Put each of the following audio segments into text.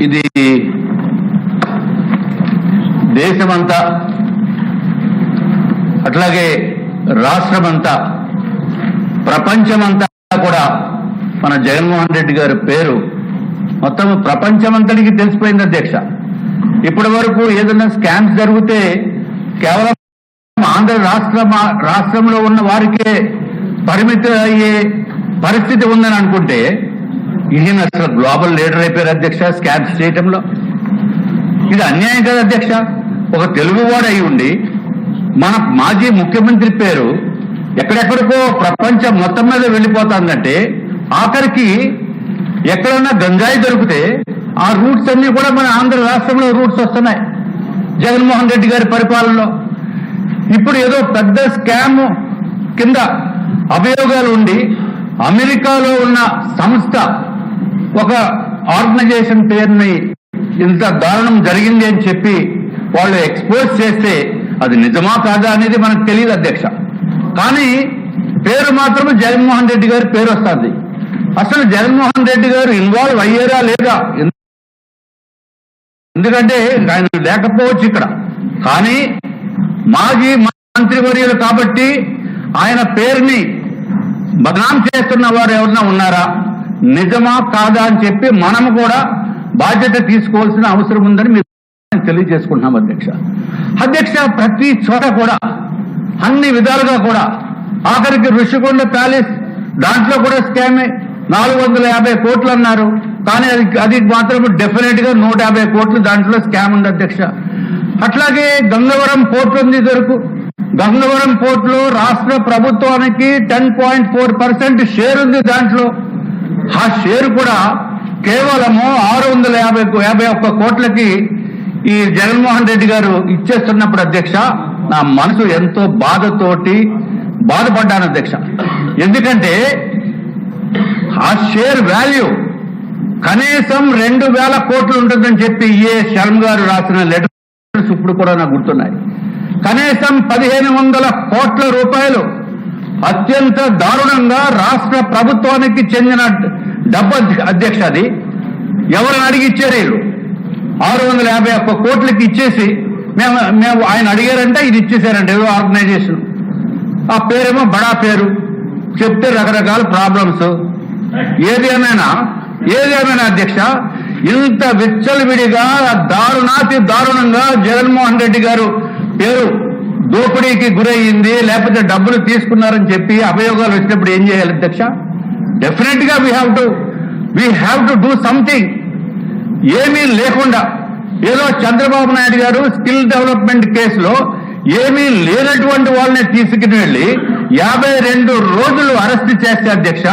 ఇది దేశమంతా అట్లాగే రాష్ట్రమంతా ప్రపంచమంతా కూడా మన జగన్మోహన్ రెడ్డి గారి పేరు మొత్తం ప్రపంచమంతటికి తెలిసిపోయింది అధ్యక్ష. ఇప్పటి వరకు ఏదైనా స్కామ్స్ జరిగితే కేవలం ఆంధ్ర రాష్ట్ర రాష్ట్రంలో ఉన్న వారికే పరిమిత అయ్యే పరిస్థితి ఉందని అనుకుంటే ఈయన అసలు గ్లోబల్ లీడర్ అయిపోయారు అధ్యక్ష స్కామ్స్ చేయటంలో. ఇది అన్యాయం కదా అధ్యక్ష? ఒక తెలుగువాడు అయి ఉండి మన మాజీ ముఖ్యమంత్రి పేరు ఎక్కడెక్కడికో ప్రపంచం మొత్తం మీద వెళ్ళిపోతుందంటే ఆఖరికి ఎక్కడన్నా గంజాయి దొరికితే ఆ రూట్స్ అన్ని కూడా మన ఆంధ్ర రాష్ట్రంలో రూట్స్ వస్తున్నాయి. జగన్మోహన్ రెడ్డి గారి పరిపాలనలో. ఇప్పుడు ఏదో పెద్ద స్కామ్ కింద అభియోగాలు ఉండి అమెరికాలో ఉన్న సంస్థ ఒక ఆర్గనైజేషన్ పేరుని ఇంత దారుణం జరిగింది అని చెప్పి వాళ్ళు ఎక్స్పోజ్ చేస్తే అది నిజమా కాదా అనేది మనకు తెలియదు అధ్యక్ష. కానీ పేరు మాత్రం జగన్మోహన్ రెడ్డి గారి పేరు వస్తుంది. అసలు జగన్మోహన్ రెడ్డి గారు ఇన్వాల్వ్ అయ్యారా లేదా? ఎందుకంటే ఆయన లేకపోవచ్చు ఇక్కడ. కానీ మాజీ మంత్రివర్యులు కాబట్టి ఆయన పేరుని బదనాం చేస్తున్న వారు ఎవరన్నా ఉన్నారా? నిజమా కాదా అని చెప్పి మనము కూడా బాధ్యత తీసుకోవాల్సిన అవసరం ఉందని మీరు తెలియజేసుకుంటున్నాం అధ్యక్ష. అధ్యక్ష ప్రతి చోట కూడా అన్ని విధాలుగా కూడా ఆఖరికి ఋషికొండ ప్యాలెస్ దాంట్లో కూడా స్కామే నాలుగు వందల యాభై కోట్లు అన్నారు. కానీ అది అది మాత్రం డెఫినెట్గా నూట యాభై కోట్లు దాంట్లో స్కామ్ ఉంది అధ్యక్ష. అట్లాగే గంగవరం పోర్టు ఉంది దొరకు గంగవరం పోర్టులో రాష్ట్ర ప్రభుత్వానికి ten point four percent share ఉంది దాంట్లో. ఆ షేర్ కూడా కేవలము ఆరు వందల యాభై యాభై ఒక్క కోట్లకి ఈ జగన్మోహన్ రెడ్డి గారు ఇచ్చేస్తున్నప్పుడు అధ్యక్ష నా మనసు ఎంతో బాధతోటి బాధపడ్డాను అధ్యక్ష. ఎందుకంటే ఆ షేర్ వాల్యూ కనీసం రెండు వేల కోట్లు ఉంటుందని చెప్పి ఏ శర్మ గారు రాసిన లెటర్స్ ఇప్పుడు కూడా నాకు గుర్తున్నాయి. కనీసం పదిహేను వందల కోట్ల రూపాయలు అత్యంత దారుణంగా రాష్ట్ర ప్రభుత్వానికి చెందిన డబ్బు అధ్యక్ష అది. ఎవరిని అడిగి ఇచ్చారు వీళ్ళు? ఆరు వందల యాభై ఒక్క కోట్లకి ఇచ్చేసి మేము మేము ఆయన అడిగారంటే ఇది ఇచ్చేసారంటే ఏదో ఆర్గనైజేషన్. ఆ పేరేమో బడా పేరు. చెప్తే రకరకాల ప్రాబ్లమ్స్. ఏది ఏమైనా ఏది ఏమైనా అధ్యక్ష ఇంత విచ్చలవిడిగా దారుణాతి దారుణంగా జగన్మోహన్ రెడ్డి గారు పేరు దోపిడీకి గురయ్యింది లేకపోతే డబ్బులు తీసుకున్నారని చెప్పి అభియోగాలు వచ్చినప్పుడు ఏం చేయాలి అధ్యక్ష? డెఫినెట్గా we have to we have to do something ఏమీ లేకుండా ఏదో చంద్రబాబు నాయుడు గారు స్కిల్ డెవలప్మెంట్ కేసులో ఏమీ లేనటువంటి వాళ్ళని తీసుకుని వెళ్ళి యాభై రెండు రోజులు అరెస్ట్ చేస్తే అధ్యక్ష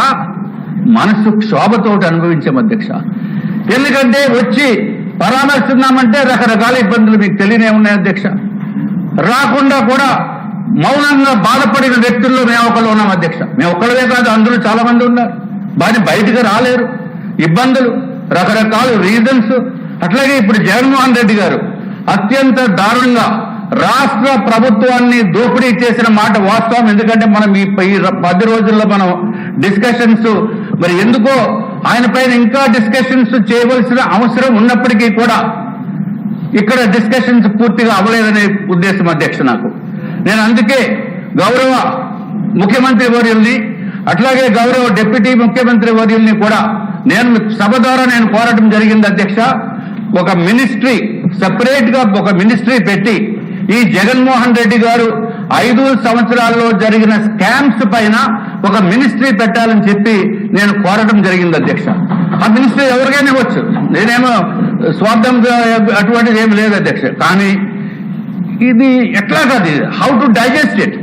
మనసు క్షోభతోటి అనుభవించాం అధ్యక్ష. ఎందుకంటే వచ్చి పరామర్శిద్దామంటే రకరకాల ఇబ్బందులు మీకు తెలియనే ఉన్నాయి అధ్యక్ష. రాకుండా కూడా మౌనంగా బాధపడిన వ్యక్తుల్లో మేము ఒకళ్ళు ఉన్నాం అధ్యక్ష. మేము ఒక్కళ్ళే కాదు అందరూ చాలా మంది ఉన్నారు. వారి బయటకు రాలేరు. ఇబ్బందులు రకరకాల రీజన్స్ అట్లాగే ఇప్పుడు జగన్మోహన్ రెడ్డి గారు అత్యంత దారుణంగా రాష్ట్ర ప్రభుత్వాన్ని దోపిడీ చేసిన మాట వాస్తవం. ఎందుకంటే మనం ఈ ఈ పది రోజుల్లో మనం డిస్కషన్స్ మరి ఎందుకో ఆయన పైన ఇంకా డిస్కషన్స్ చేయవలసిన అవసరం ఉన్నప్పటికీ కూడా ఇక్కడ డిస్కషన్స్ పూర్తిగా అవ్వలేదనే ఉద్దేశం అధ్యక్ష నాకు. నేను అందుకే గౌరవ ముఖ్యమంత్రి వర్యుల్ని అట్లాగే గౌరవ డిప్యూటీ ముఖ్యమంత్రి వర్యుల్ని కూడా నేను సభ ద్వారా నేను కోరటం జరిగింది అధ్యక్ష. ఒక మినిస్ట్రీ సెపరేట్గా ఒక మినిస్ట్రీ పెట్టి ఈ జగన్మోహన్ రెడ్డి గారు ఐదు సంవత్సరాల్లో జరిగిన స్కామ్స్ పైన ఒక మినిస్ట్రీ పెట్టాలని చెప్పి నేను కోరటం జరిగింది అధ్యక్ష. ఆ మినిస్ట్రీ ఎవరికైనా ఇవ్వచ్చు. నేనేమో స్వార్థంగా అటువంటిది ఏమి లేదు అధ్యక్ష. కానీ ఇది ఎట్లా కాదు హౌ టు డైజెస్ట్ ఇట్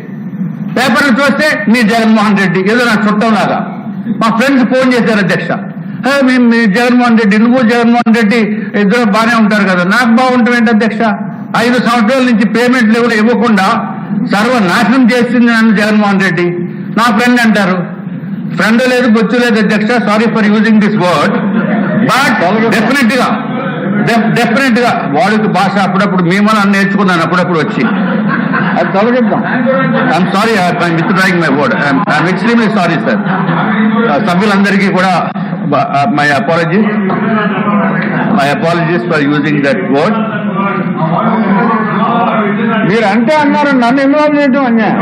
పేపర్లు చూస్తే మీ జగన్మోహన్ రెడ్డి ఏదో నా చుట్టం లాగా. మా ఫ్రెండ్స్ ఫోన్ చేశారు అధ్యక్ష. "హే, మేము మీ జగన్మోహన్ రెడ్డి నువ్వు జగన్మోహన్ రెడ్డి ఇద్దరు బాగానే ఉంటారు కదా. నాకు బాగుంటాం ఏంటి అధ్యక్ష? ఐదు సంవత్సరాల నుంచి పేమెంట్లు ఎవరు ఇవ్వకుండా సర్వనాశనం చేసింది నన్ను జగన్మోహన్ రెడ్డి. నా ఫ్రెండ్ అంటారు. ఫ్రెండ్ లేదు బొచ్చు లేదు అధ్యక్ష. Sorry for using this word but డెఫినెట్గా డెఫినెట్గా వాడికి భాష అప్పుడప్పుడు మేమని నేర్చుకున్నాను అప్పుడప్పుడు వచ్చి. అది తొలగిద్దాం I'm sorry I'm withdrawing my word I'm extremely sorry sir సభ్యులందరికీ కూడా my apology my apologies for using that word మీరు అంటే అన్నారు నన్ను ఇన్వాల్వ్ చేయడం అన్యాయం.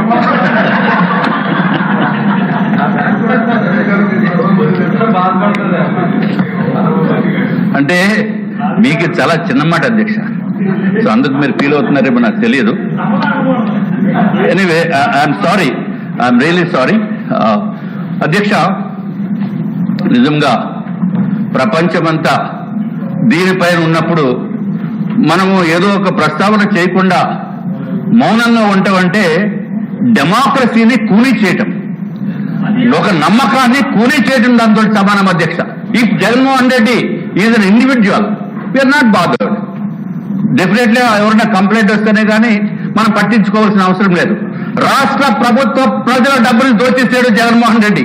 అంటే మీకు చాలా చిన్న మాట అధ్యక్ష. సో అందుకు మీరు ఫీల్ అవుతున్నారేమో నాకు తెలియదు. Anyway I'm sorry I'm really sorry అధ్యక్ష నిజంగా ప్రపంచమంతా దీనిపైన ఉన్నప్పుడు మనము ఏదో ఒక ప్రస్తావన చేయకుండా మౌనంగా ఉంటామంటే డెమోక్రసీని కూలీ చేయటం. ఒక నమ్మకాన్ని కూలీ చేయటం దాంతో సమానం అధ్యక్ష. If Jaganmohan Reddy is an individual we are not bothered definitely ఎవరైనా కంప్లైంట్ వస్తేనే కానీ మనం పట్టించుకోవాల్సిన అవసరం లేదు. రాష్ట్ర ప్రభుత్వ ప్రజల డబ్బులు దోచేసాడు జగన్మోహన్ రెడ్డి.